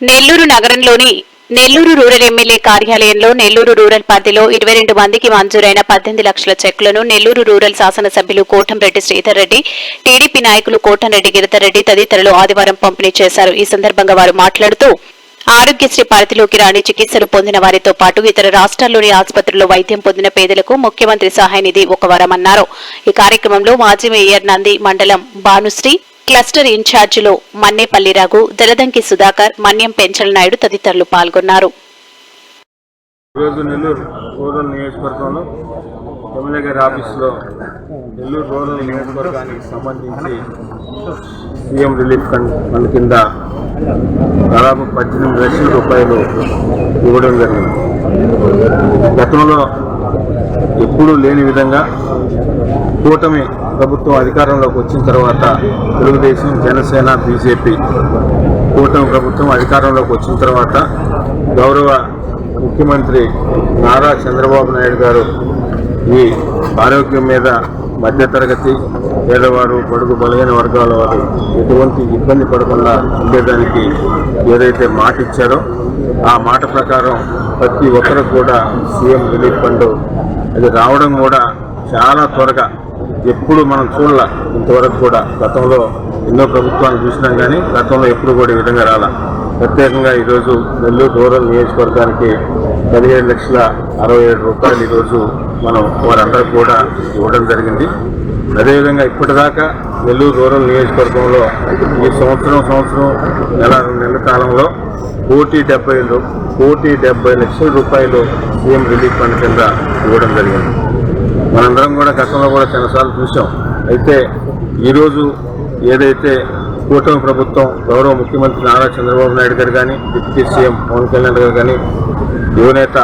నెల్లూరు నగరంలోని Nellore rural MLA కార్యాలయంలో Nellore rural పరిధిలో ఇరవై రెండు మందికి మంజూరైన పద్దెనిమిది లక్షల చెక్కులను నెల్లూరు రూరల్ శాసనసభ్యులు కోటంరెడ్డి శ్రీధర్ రెడ్డి టీడీపీ నాయకులు కోటంరెడ్డి గిరిధర్ తదితరులు ఆదివారం పంపిణీ చేశారు. ఈ సందర్భంగా వారు మాట్లాడుతూ ఆరోగ్యశ్రీ పరిధిలోకి రాని చికిత్సలు పొందిన వారితో పాటు ఇతర రాష్ట్రాల్లోని ఆసుపత్రుల్లో వైద్యం పొందిన పేదలకు ముఖ్యమంత్రి సహాయ నిధి ఒక వారమన్నారు ఈ కార్యక్రమంలో మాజీ మేయర్ నంది మండలం భానుశ్రీ క్లస్టర్ ఇన్ఛార్జిలో మన్నేపల్లి రఘు దరదంకి సుధాకర్ మన్యం పెంచల నాయుడు తదితరులు పాల్గొన్నారు. ఈరోజు నెల్లూరు రూరల్ నియోజకవర్గంలో ఎమ్మెల్యే గారి ఆఫీసులో నెల్లూరు రూరల్ నియోజకవర్గానికి సంబంధించి సీఎం రిలీఫ్ ఫండ్ కింద దాదాపు పద్దెనిమిది లక్షల రూపాయలు ఇవ్వడం జరిగింది. గతంలో ఎప్పుడూ లేని విధంగా కూటమి ప్రభుత్వం అధికారంలోకి వచ్చిన తర్వాత తెలుగుదేశం జనసేన బీజేపీ కూటమి ప్రభుత్వం అధికారంలోకి వచ్చిన తర్వాత గౌరవ ముఖ్యమంత్రి నారా చంద్రబాబు నాయుడు గారు ఈ ఆరోగ్యం మీద మధ్యతరగతి పేదవారు బడుగు బలహీన వర్గాల వారు ఎటువంటి ఇబ్బంది పడకుండా ఉండేదానికి ఏదైతే మాట ఇచ్చారో ఆ మాట ప్రకారం ప్రతి ఒక్కరు కూడా సీఎం రిలీఫ్ ఫండ్ అది రావడం కూడా చాలా త్వరగా. ఎప్పుడు మనం చూడాల ఇంతవరకు కూడా గతంలో ఎన్నో ప్రభుత్వాలు చూసినాం కానీ గతంలో ఎప్పుడు కూడా ఈ విధంగా రాలా. ప్రత్యేకంగా ఈరోజు నెల్లూరు రూరల్ నియోజకవర్గానికి పదిహేడు లక్షల అరవై ఏడు రూపాయలు ఈరోజు మనం వారందరూ కూడా ఇవ్వడం జరిగింది. అదేవిధంగా ఇప్పటిదాకా నెల్లూరు రూరల్ నియోజకవర్గంలో ఈ సంవత్సరం సంవత్సరం నెల నెల కాలంలో కోటి డెబ్బై కోటి డెబ్బై లక్షల రూపాయలు సీఎం రిలీఫ్ ఫండ్ కింద ఇవ్వడం జరిగింది. మనందరం కూడా గతంలో కూడా చాలాసార్లు చూసాం అయితే ఈరోజు ఏదైతే కూటమి ప్రభుత్వం గౌరవ ముఖ్యమంత్రి నారా చంద్రబాబు నాయుడు గారు కానీ డిప్యూటీ సీఎం పవన్ కళ్యాణ్ గారు కానీ యువనేత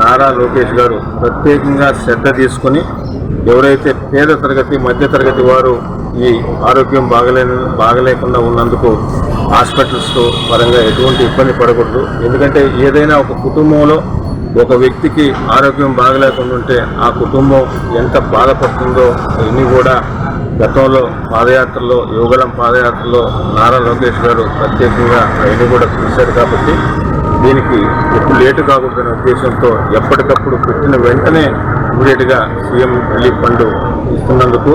నారా లోకేష్ గారు ప్రత్యేకంగా శ్రద్ధ తీసుకుని ఎవరైతే పేద తరగతి మధ్య తరగతి వారు ఈ ఆరోగ్యం బాగలే బాగలేకుండా ఉన్నందుకు హాస్పిటల్స్ పరంగా ఎటువంటి ఇబ్బంది పడకూడదు. ఎందుకంటే ఏదైనా ఒక కుటుంబంలో ఒక వ్యక్తికి ఆరోగ్యం బాగలేకుండా ఉంటే ఆ కుటుంబం ఎంత బాధపడుతుందో ఇన్ని కూడా గతంలో పాదయాత్రలో యువగలం పాదయాత్రలో నారా లోకేష్ గారు ప్రత్యేకంగా అవన్నీ కూడా చూశారు కాబట్టి దీనికి ఎప్పుడు లేటు కాకూడదనే ఉద్దేశంతో ఎప్పటికప్పుడు పెట్టిన వెంటనే ఇమీడియట్గా సీఎం రిలీఫ్ ఫండ్ ఇస్తున్నందుకు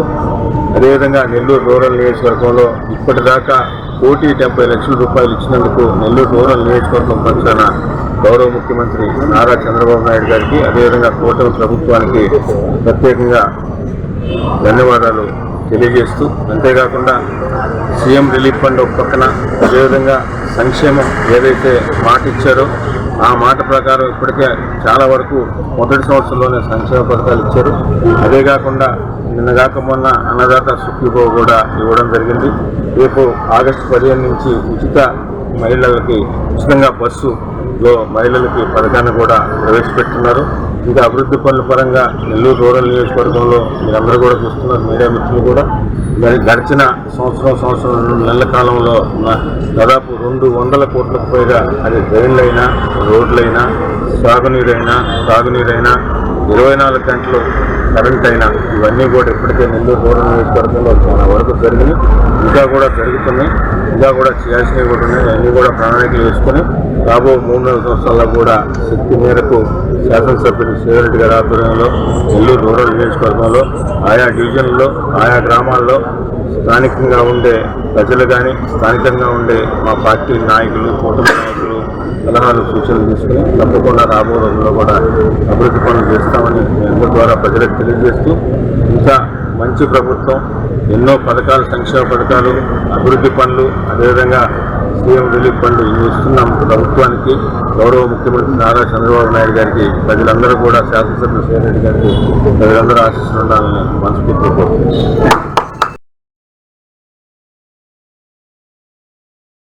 అదేవిధంగా నెల్లూరు రూరల్ నియోజకవర్గంలో ఇప్పటిదాకా కోటి డెబ్బై లక్షల రూపాయలు ఇచ్చినందుకు నెల్లూరు రూరల్ నియోజకవర్గం పక్షాన గౌరవ ముఖ్యమంత్రి నారా చంద్రబాబు నాయుడు గారికి అదేవిధంగా కూటమి ప్రభుత్వానికి ప్రత్యేకంగా ధన్యవాదాలు తెలియజేస్తూ అంతేకాకుండా సీఎం రిలీఫ్ ఫండ్ ఒక పక్కన అదేవిధంగా సంక్షేమం ఏదైతే మాట ఇచ్చారో ఆ మాట ప్రకారం ఇప్పటికే చాలా వరకు మొదటి సంవత్సరంలోనే సంక్షేమ పథకాలు ఇచ్చారు. అదే కాకుండా నిన్న మొన్న అన్నదాత సుఖీభో కూడా ఇవ్వడం జరిగింది. రేపు ఆగస్టు పదిహేను నుంచి ఉచిత మహిళలకి ఉచితంగా లో మహిళలకి పథకాన్ని కూడా ప్రవేశపెట్టున్నారు. ఇంకా అభివృద్ధి పనుల పరంగా నెల్లూరు రూరల్ నియోజకవర్గంలో మీరందరూ కూడా చూస్తున్నారు మీడియా మిత్రులు కూడా. మరి గడిచిన సంవత్సరం సంవత్సరం రెండు నెలల కాలంలో ఉన్న దాదాపు రెండు వందల కోట్లకు పైగా అది డ్రైన్లైనా రోడ్లైనా సాగునీరైనా సాగునీరైనా ఇరవై నాలుగు గంటలు కరెంట్ అయినా ఇవన్నీ కూడా ఇప్పటికే నెల్లూరు రూరల్ నియోజకవర్గంలో చాలా వరకు జరిగింది. ఇంకా కూడా జరుగుతున్నాయి. ఇంకా కూడా చేయాల్సినవి కూడా ఉన్నాయి. అన్నీ కూడా ప్రణాళికలు వేసుకొని రాబో మూడు నెలల సంవత్సరాల్లో కూడా శక్తి మేరకు శాసనసభ్యులు శివరెడ్డి గారి ఆధ్వర్యంలో నెల్లూరు రూరల్ నియోజకవర్గంలో ఆయా డివిజన్లలో ఆయా గ్రామాల్లో స్థానికంగా ఉండే ప్రజలు కానీ స్థానికంగా ఉండే మా పార్టీ నాయకులు కూటమి నాయకులు సలహాలు సూచనలు తీసుకుని తప్పకుండా రాబో రోజుల్లో కూడా అభివృద్ధి పనులు చేస్తామని మీ అందరి ద్వారా ప్రజలకు తెలియజేస్తూ ఇంకా మంచి ప్రభుత్వం ఎన్నో పథకాలు సంక్షేమ పథకాలు అభివృద్ధి పనులు అదేవిధంగా సీఎం రిలీఫ్ ఫండ్ ఇస్తున్నాం ప్రభుత్వానికి. గౌరవ ముఖ్యమంత్రి నారా చంద్రబాబు నాయుడు గారికి ప్రజలందరూ కూడా శాసనసభ్యులు సేరెడ్డి గారికి ప్రజలందరూ ఆశిస్తుండాలని మనస్ఫూర్తి కోరుతున్నాను